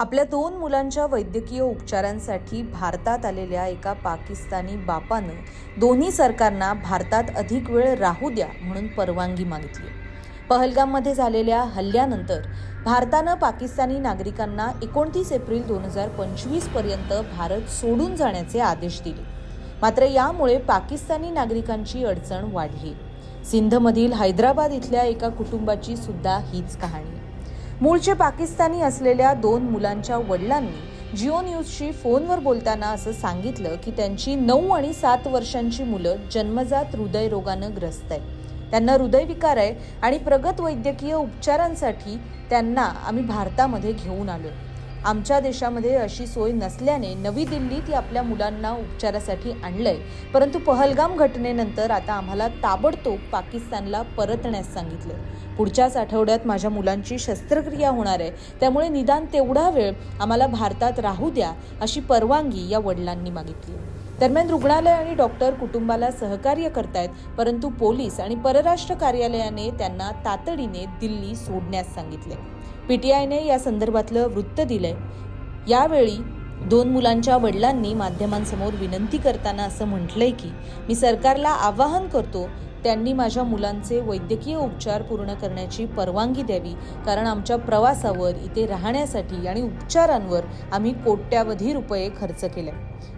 आपल्या दोन मुलांच्या वैद्यकीय उपचारांसाठी भारतात आलेल्या एका पाकिस्तानी बापानं दोन्ही सरकारना भारतात अधिक वेळ राहू द्या म्हणून परवानगी मागितली. पहलगाममध्ये झालेल्या हल्ल्यानंतर भारतानं पाकिस्तानी नागरिकांना एकोणतीस एप्रिल दोन हजार पंचवीसपर्यंत भारत सोडून जाण्याचे आदेश दिले. मात्र यामुळे पाकिस्तानी नागरिकांची अडचण वाढली. सिंधमधील हैदराबाद इथल्या एका कुटुंबाची सुद्धा हीच कहाणी. मूळचे पाकिस्तानी असलेल्या दोन मुलांच्या वडिलांनी जिओ न्यूजशी फोनवर बोलताना असं सांगितलं की त्यांची नऊ आणि सात वर्षांची मुलं जन्मजात हृदयरोगानं ग्रस्त आहे त्यांना हृदयविकार आहे आणि प्रगत वैद्यकीय उपचारांसाठी त्यांना आम्ही भारतामध्ये घेऊन आलो आमच्या देशामध्ये अशी सोय नसल्याने नवी दिल्लीत आपल्या मुलांना उपचारासाठी आणलंय. परंतु पहलगाम घटनेनंतर आता आम्हाला ताबडतोब पाकिस्तानला परतण्यास सांगितलं पुढच्याच आठवड्यात माझ्या मुलांची शस्त्रक्रिया होणार आहे. त्यामुळे निदान तेवढा वेळ आम्हाला भारतात राहू द्या अशी परवानगी या वडिलांनी मागितली. दरम्यान रुग्णालय आणि डॉक्टर कुटुंबाला सहकार्य करतायत परंतु पोलीस आणि परराष्ट्र कार्यालयाने त्यांना तातडीने दिल्ली सोडण्यास सांगितले. पीटीआयने या संदर्भातलं वृत्त दिलंय. यावेळी दोन मुलांच्या वडिलांनी माध्यमांसमोर विनंती करताना असं म्हटलंय की मी सरकारला आवाहन करतो त्यांनी माझ्या मुलांचे वैद्यकीय उपचार पूर्ण करण्याची परवानगी द्यावी. कारण आमच्या प्रवासावर इथे राहण्यासाठी आणि उपचारांवर आम्ही कोट्यावधी रुपये खर्च केले.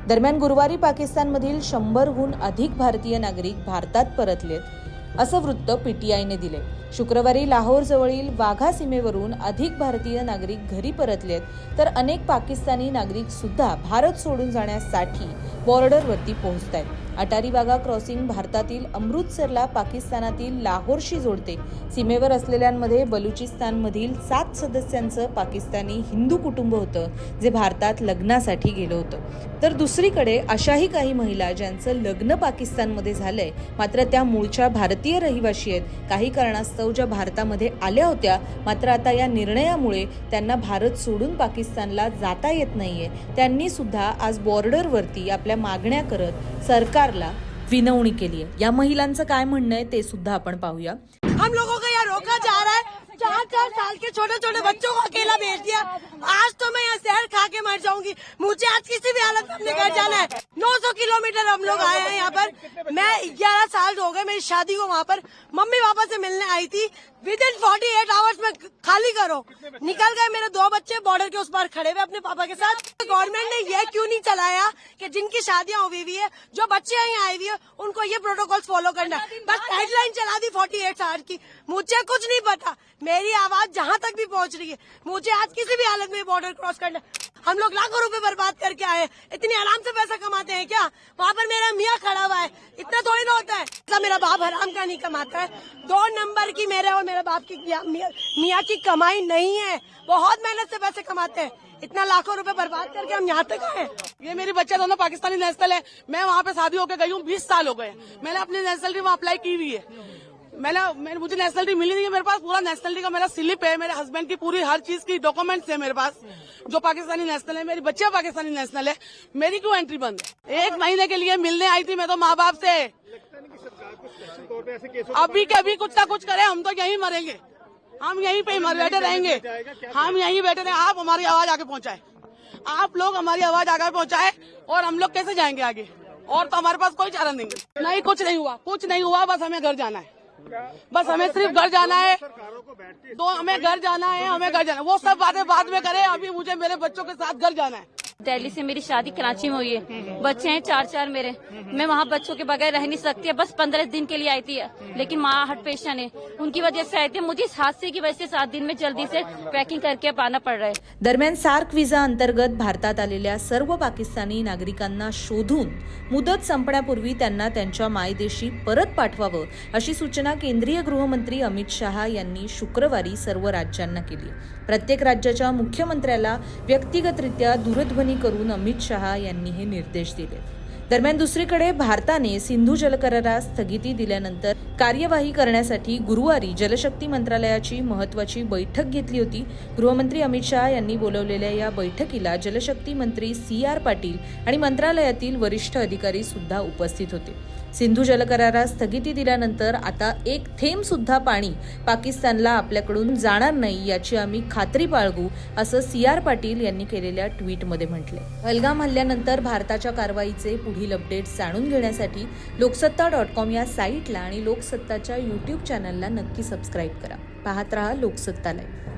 दरम्यान गुरुवारी पाकिस्तानमधील शंभरहून अधिक भारतीय नागरिक भारतात परतलेत असं वृत्त पीटीआयने दिले. शुक्रवारी लाहोर जवळील वाघा सीमेवरून अधिक भारतीय नागरिक घरी परतलेत तर अनेक पाकिस्तानी नागरिक सुद्धा भारत सोडून जाण्यासाठी बॉर्डरवरती पोहोचत आहेत अटारी क्रॉसिंग भारतातील अमृतसरला पाकिस्तानातील लाहोरशी जोडते. सीमेवर असलेल्यांमध्ये बलुचिस्तानमधील सात सदस्यांचं पाकिस्तानी हिंदू कुटुंब होतं जे भारतात लग्नासाठी गेलं होतं. तर दुसरीकडे अशाही काही महिला ज्यांचं लग्न पाकिस्तानमध्ये झालंय मात्र त्या मूळच्या भारतीय रहिवाशी आहेत. काही कारणास्तव ज्या भारतामध्ये आल्या होत्या मात्र आता या निर्णयामुळे त्यांना भारत सोडून पाकिस्तानला जाता येत नाहीये. त्यांनी सुद्धा आज बॉर्डरवरती आपल्या मागण्या करत सरकार सरकारला विनवणी केली आहे. या महिलांचं काय म्हणणं आहे ते सुद्धा आपण पाहूया. हम लोगों का यहाँ रोका जा रहा है। चार चार साल के छोटे छोटे बच्चों को अकेला भेज दिया। आज तो मैं यहाँ शहर खा के मर जाऊंगी। मुझे आज किसी भी हालत में अपने घर जाना है। 900 किलोमीटर हम लोग आए हैं यहाँ पर। मैं ग्यारह साल हो गए मेरी शादी को वहाँ पर। मम्मी पापा से मिलने आई थी। Within forty eight hours में खाली करो। निकल गए मेरे दो बॉर्डर के उस पार खड़े हुए अपने पापा के साथ। गवर्नमेंट ने ये क्यों नहीं चलाया कि जिनकी शादियाँ हुई हुई है जो बच्चे यहाँ आई हुई है उनको ये प्रोटोकॉल फॉलो करना है? बस हेडलाइन चला दी फोर्टी एट आवर की। मुझे कुछ नहीं पता। मेरी आवाज़ जहाँ तक भी पहुँच रही है। मुझे आज किसी भी हालत में बॉर्डर क्रॉस करना। हम लोग लाखों रुपए बर्बाद करके आए। इतनी आराम से पैसा कमाते हैं क्या? वहाँ पर मेरा मियाँ खड़ा हुआ है। इतना थोड़ी ना होता है। ऐसा मेरा बाप हराम का नहीं कमाता है। दो नंबर की मेरे और मेरे बाप की मियाँ की कमाई नहीं है। बहुत मेहनत से पैसे कमाते हैं। इतना लाखों रुपए बर्बाद करके हम यहाँ तक आए ये मेरी बच्चे दोनों पाकिस्तानी नेशनल है। मैं वहाँ पे शादी होकर गई हूँ, बीस साल हो गए। मैंने अपनी नेशनलिटी वहाँ अप्लाई की हुई है। मैंने मुझे नेशनलिटी मिली नहीं है मेरे पास, पूरा नेशनलिटी का मेरा स्लिप है, मेरे हस्बैंड की पूरी हर चीज़ की डॉक्यूमेंट्स है मेरे पास, जो पाकिस्तानी नेशनल है, मेरी बच्चे पाकिस्तानी नेशनल है, मेरी क्यों एंट्री बंद एक महीने के लिए मिलने आई थी मैं तो माँ बाप से। अभी के अभी कुछ ना कुछ करे, हम तो यहीं मरेंगे। हम यहीं पे मर, बैठे रहेंगे। हम यहीं बैठे रहेंगे आप हमारी आवाज़ आगे पहुँचाए। आप लोग हमारी आवाज़ आगे पहुँचाए और हम लोग कैसे जाएँगे आगे? और तो हमारे पास कोई चारा नहीं नहीं, कुछ नहीं हुआ, कुछ नहीं हुआ, बस हमें घर जाना है। बस हमें सिर्फ घर जाना है। तो हमें घर जाना है हमें घर जाना है। वो सब बातें बाद में करें अभी मुझे मेरे बच्चों के साथ घर जाना है। दिल्ली से मेरी शादी कराची में हुई है। बच्चे हैं चार चार मेरे। मैं वहाँ बच्चों के बगैर रह नहीं सकती बस पंद्रह दिन के लिए आई थी। लेकिन माँ हार्ट पेशेंट है उनकी वजह से आई थी। मुझे इस हादसे की वजह से सात दिन में जल्दी से पैकिंग करके अब आना पड़ रहा है। दरम्यान सार्क विजा अंतर्गत भारतात आलेल्या सर्व पाकिस्तानी नागरिकांना शोधून मुदत संपण्यापूर्वी त्यांना त्यांच्या मायदेशी परत पाठवावं अशी सूचना केंद्रीय गृहमंत्री अमित शहा यांनी शुक्रवारी सर्व राज्यांना केली. प्रत्येक राज्याच्या मुख्यमंत्र्याला व्यक्तिगतरित्या दूरध्वनी करून अमित शहा यांनी हे निर्देश दिले. दरम्यान दुसरीकडे भारताने सिंधू जलकरारास स्थगिती दिल्यानंतर कार्यवाही करण्यासाठी गुरुवारी जलशक्ती मंत्रालयाची महत्वाची बैठक घेतली होती. गृहमंत्री अमित शहा यांनी बोलवलेल्या या बैठकीला जलशक्ती मंत्री सी आर पाटील आणि मंत्रालयातील वरिष्ठ अधिकारी सुद्धा उपस्थित होते. सिंधू जलकरारास स्थगिती दिल्यानंतर आता एक थेंब सुद्धा पाणी पाकिस्तानला आपल्याकडून जाणार नाही याची आम्ही खात्री बाळगू असं सी आर पाटील यांनी केलेल्या ट्विटमध्ये म्हटले अलगाम हल्ल्यानंतर भारताच्या कारवाईचे पुढील अपडेट्स जाणून घेण्यासाठी लोकसत्ता डॉट कॉम या साईटला आणि लोकसत्ताच्या युट्यूब चॅनलला नक्की सबस्क्राईब करा. पाहत रहा लोकसत्ता लाईव्ह